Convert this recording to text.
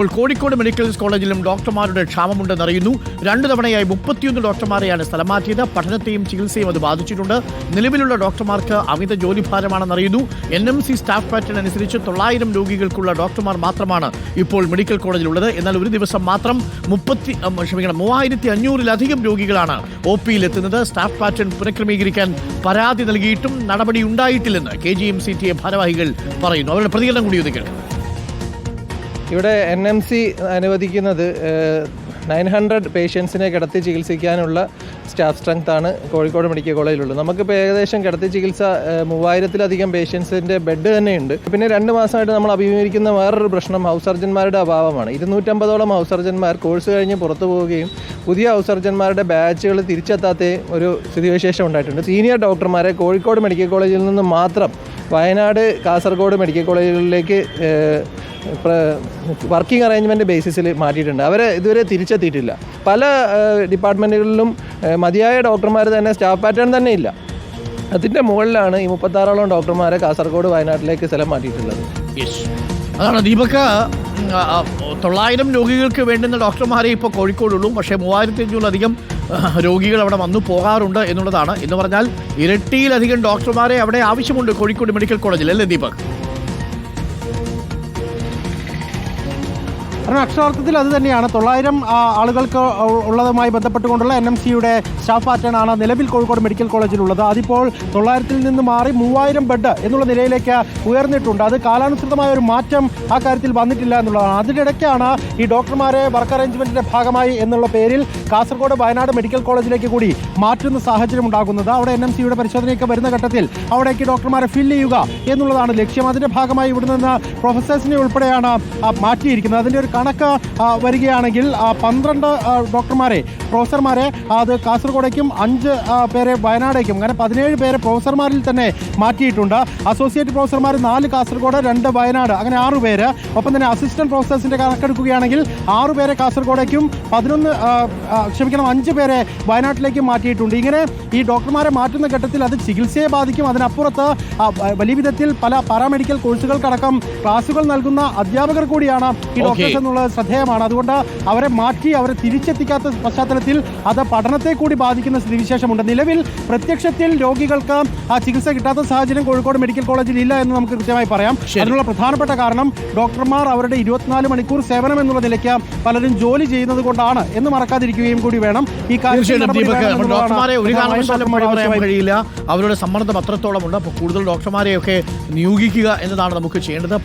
ഇപ്പോൾ കോഴിക്കോട് മെഡിക്കൽ കോളേജിലും ഡോക്ടർമാരുടെ ക്ഷാമമുണ്ടെന്നറിയുന്നു രണ്ടു തവണയായി മുപ്പത്തിയൊന്ന് ഡോക്ടർമാരെയാണ് സ്ഥലം മാറ്റിയത് പഠനത്തെയും ചികിത്സയും അത് ബാധിച്ചിട്ടുണ്ട്. നിലവിലുള്ള ഡോക്ടർമാർക്ക് അമിത ജോലിഭാരമാണെന്നറിയുന്നു N M C staff pattern അനുസരിച്ച് തൊള്ളായിരം രോഗികൾക്കുള്ള ഡോക്ടർമാർ മാത്രമാണ് ഇപ്പോൾ മെഡിക്കൽ കോളേജിലുള്ളത്. എന്നാൽ ഒരു ദിവസം മാത്രം മുപ്പത്തി ക്ഷമിക്കണം മൂവായിരത്തി അഞ്ഞൂറിലധികം രോഗികളാണ് ഒ പിയിൽ എത്തുന്നത് സ്റ്റാഫ് പാറ്റേൺ പുനഃക്രമീകരിക്കാൻ പരാതി നൽകിയിട്ടും നടപടി ഉണ്ടായിട്ടില്ലെന്ന് K G M C T A ഭാരവാഹികൾ പറയുന്നു. അവരുടെ പ്രതികരണം കൂടി ഒന്ന് കേൾക്കാം. ഇവിടെ എൻ എം സി അനുവദിക്കുന്നത് നയൻ ഹൺഡ്രഡ് പേഷ്യൻസിനെ കിടത്തി ചികിത്സിക്കാനുള്ള സ്റ്റാഫ് സ്ട്രെങ്ത് ആണ് കോഴിക്കോട് മെഡിക്കൽ കോളേജിലുള്ളത്. നമുക്കിപ്പോൾ ഏകദേശം കിടത്തി ചികിത്സ മൂവായിരത്തിലധികം പേഷ്യൻസിന്റെ ബെഡ് തന്നെയുണ്ട്. പിന്നെ രണ്ട് മാസമായിട്ട് നമ്മൾ അഭിമുഖീകരിക്കുന്ന വേറൊരു പ്രശ്നം ഹൗസ് സർജന്മാരുടെ അഭാവമാണ്. ഇരുന്നൂറ്റമ്പതോളം ഹൗസ് സർജന്മാർ കോഴ്സ് കഴിഞ്ഞ് പുറത്തു പോവുകയും പുതിയ ഹൗസ് സർജന്മാരുടെ ബാച്ചുകൾ തിരിച്ചെത്താത്ത ഒരു സ്ഥിതിവിശേഷം ഉണ്ടായിട്ടുണ്ട്. സീനിയർ ഡോക്ടർമാരെ കോഴിക്കോട് മെഡിക്കൽ കോളേജിൽ നിന്ന് മാത്രം വയനാട് കാസർഗോഡ് മെഡിക്കൽ കോളേജുകളിലേക്ക് വർക്കിംഗ് അറേഞ്ച്മെന്റ് ബേസിസിൽ മാറ്റിയിട്ടുണ്ട്. അവരെ ഇതുവരെ തിരിച്ചെത്തിയിട്ടില്ല. പല ഡിപ്പാർട്ട്മെന്റുകളിലും മതിയായ ഡോക്ടർമാർ തന്നെ സ്റ്റാഫ് പാറ്റേൺ തന്നെ ഇല്ല. അതിന്റെ മുകളിലാണ് ഈ മുപ്പത്താറോളം ഡോക്ടർമാരെ കാസർഗോഡ് വയനാട്ടിലേക്ക് സ്ഥലം മാറ്റിയിട്ടുള്ളത്. അതാണ് ദീപക്ക. തൊള്ളായിരം രോഗികൾക്ക് വേണ്ടുന്ന ഡോക്ടർമാരെ ഇപ്പോൾ കോഴിക്കോടുള്ളൂ. പക്ഷേ മൂവായിരത്തി അഞ്ഞൂറിലധികം രോഗികൾ അവിടെ വന്നു പോകാറുണ്ട് എന്നുള്ളതാണ്. എന്ന് പറഞ്ഞാൽ ഇരട്ടിയിലധികം ഡോക്ടർമാരെ അവിടെ ആവശ്യമുണ്ട് കോഴിക്കോട് മെഡിക്കൽ കോളേജിൽ അല്ലേ ദീപക്? അക്ഷരാർത്ഥത്തിൽ അത് തന്നെയാണ്. തൊള്ളായിരം ആളുകൾക്ക് ഉള്ളതുമായി ബന്ധപ്പെട്ടുകൊണ്ടുള്ള എൻ എം സിയുടെ സ്റ്റാഫ് പാറ്റേൺ ആണ് നിലവിൽ കോഴിക്കോട് മെഡിക്കൽ കോളേജിലുള്ളത്. അതിപ്പോൾ തൊള്ളായിരത്തിൽ നിന്ന് മാറി മൂവായിരം ബെഡ് എന്നുള്ള നിലയിലേക്ക് ഉയർന്നിട്ടുണ്ട്. അത് കാലാനുസൃതമായ ഒരു മാറ്റം ആ കാര്യത്തിൽ വന്നിട്ടില്ല എന്നുള്ളതാണ്. അതിനിടയ്ക്കാണ് ഈ ഡോക്ടർമാരെ വർക്ക് അറേഞ്ച്മെന്റിന്റെ ഭാഗമായി എന്നുള്ള പേരിൽ കാസർഗോഡ് വയനാട് മെഡിക്കൽ കോളേജിലേക്ക് കൂടി മാറ്റുന്ന സാഹചര്യം ഉണ്ടാകുന്നത്. അവിടെ എൻ എം സിയുടെ പരിശോധനയൊക്കെ വരുന്ന ഘട്ടത്തിൽ അവിടേക്ക് ഡോക്ടർമാരെ ഫില്ല് ചെയ്യുക എന്നുള്ളതാണ് ലക്ഷ്യം. അതിന്റെ ഭാഗമായി ഇവിടെ നിന്ന് പ്രൊഫസേഴ്സിനെ ഉൾപ്പെടെയാണ് മാറ്റിയിരിക്കുന്നത്. അതിന്റെ ഒരു കണക്ക് വരികയാണെങ്കിൽ പന്ത്രണ്ട് ഡോക്ടർമാരെ പ്രൊഫസർമാരെ അത് കാസർഗോഡേക്കും അഞ്ച് പേരെ വയനാടേക്കും അങ്ങനെ പതിനേഴ് പേരെ പ്രൊഫസർമാരിൽ തന്നെ മാറ്റിയിട്ടുണ്ട്. അസോസിയേറ്റ് പ്രൊഫസർമാർ നാല് കാസർഗോഡ് രണ്ട് വയനാട് അങ്ങനെ ആറ് പേര്. ഒപ്പം തന്നെ അസിസ്റ്റന്റ് പ്രൊഫസേഴ്സിന്റെ കണക്കെടുക്കുകയാണെങ്കിൽ ആറ് പേരെ കാസർഗോഡേക്കും പതിനൊന്ന് ക്ഷമിക്കണം അഞ്ച് പേരെ വയനാട്ടിലേക്കും മാറ്റിയിട്ടുണ്ട്. ഇങ്ങനെ ഈ ഡോക്ടർമാരെ മാറ്റുന്ന ഘട്ടത്തിൽ അത് ചികിത്സയെ ബാധിക്കും. അതിനപ്പുറത്ത് വലിയ വിധത്തിൽ പല പാരാമെഡിക്കൽ കോഴ്സുകൾക്കടക്കം ക്ലാസുകൾ നൽകുന്ന അധ്യാപകർ കൂടിയാണ് ഈ ഡോക്ടേഴ്സ് എന്നുള്ളത് ശ്രദ്ധേയമാണ്. അതുകൊണ്ട് അവരെ മാറ്റി അവരെ തിരിച്ചെത്തിക്കാത്ത പശ്ചാത്തലത്തിൽ അത് പഠനത്തെ കൂടി ബാധിക്കുന്ന സ്ഥിതിവിശേഷമുണ്ട്. നിലവിൽ പ്രത്യക്ഷത്തിൽ രോഗികൾക്ക് ആ ചികിത്സ കിട്ടാത്ത സാഹചര്യം കോഴിക്കോട് മെഡിക്കൽ കോളേജിൽ ഇല്ല എന്ന് നമുക്ക് കൃത്യമായി പറയാം. അതിനുള്ള പ്രധാനപ്പെട്ട കാരണം ഡോക്ടർമാർ അവരുടെ ഇരുപത്തിനാല് മണിക്കൂർ സേവനം എന്നുള്ള നിലയ്ക്ക് പലരും ജോലി ചെയ്യുന്നത് കൊണ്ടാണ് എന്ന് മറക്കാതിരിക്കുകയും കൂടി വേണം. ഈ കഴിയില്ല അവരുടെ സമ്മർദ്ദം അത്രത്തോളം ഉണ്ട് അപ്പോൾ കൂടുതൽ ഡോക്ടർമാരെയൊക്കെ നിയോഗിക്കുക എന്നതാണ് നമുക്ക് ചെയ്യേണ്ടത്.